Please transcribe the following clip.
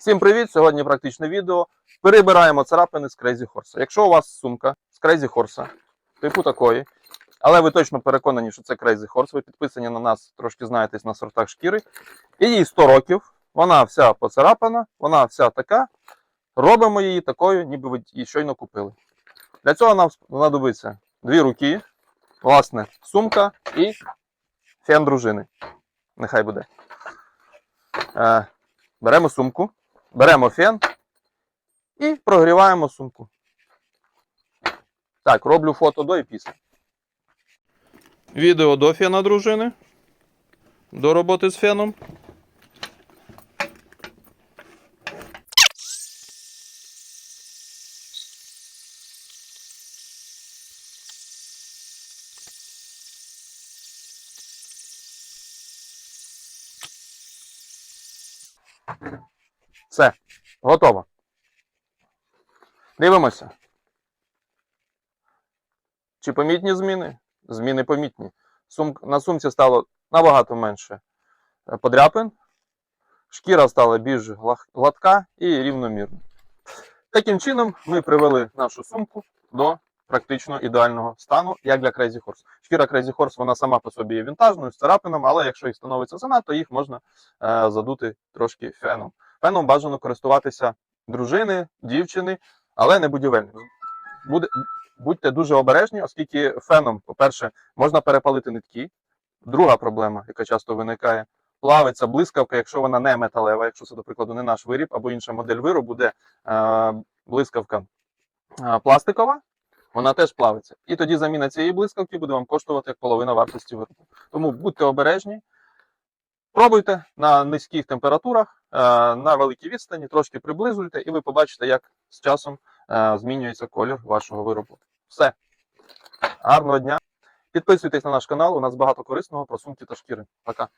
Всім привіт! Сьогодні практичне відео. Перебираємо царапини з Crazy Horse. Якщо у вас сумка з Crazy Horse, типу такої, але ви точно переконані, що це Crazy Horse, ви підписані на нас, трошки знаєтесь на сортах шкіри, і їй 100 років, вона вся поцарапана, вона вся така. Робимо її такою, ніби ви її щойно купили. Для цього нам знадобиться дві руки, власне, сумка і фен дружини. Нехай буде. Е, беремо сумку, беремо фен і прогріваємо сумку. Так, роблю фото до і після. Відео до фена дружини. До роботи з феном. Все, готово. Дивимося. Чи помітні зміни? Зміни помітні. Сум... На сумці стало набагато менше е, подряпин, шкіра стала більш гладка і рівномірна. Таким чином, ми привели нашу сумку до практично ідеального стану, як для Crazy Horse. Шкіра Crazy Horse вона сама по собі є вінтажною, з царапинами, але якщо їх становиться занадто, їх можна е, задути трошки феном. Феном бажано користуватися дружини, дівчини, але не будівельник. Буде, будьте дуже обережні, оскільки феном, по-перше, можна перепалити нитки. Друга проблема, яка часто виникає, плавиться блискавка, якщо вона не металева, якщо це, до прикладу, не наш виріб або інша модель виробу, де е, блискавка е, пластикова, вона теж плавиться. І тоді заміна цієї блискавки буде вам коштувати як половина вартості виробу. Тому будьте обережні, пробуйте на низьких температурах, е, на великій відстані, трошки приблизуйте, і ви побачите, як з часом е, змінюється колір вашого виробу. Все. Гарного дня. Підписуйтесь на наш канал, у нас багато корисного про сумки та шкіри. Пока.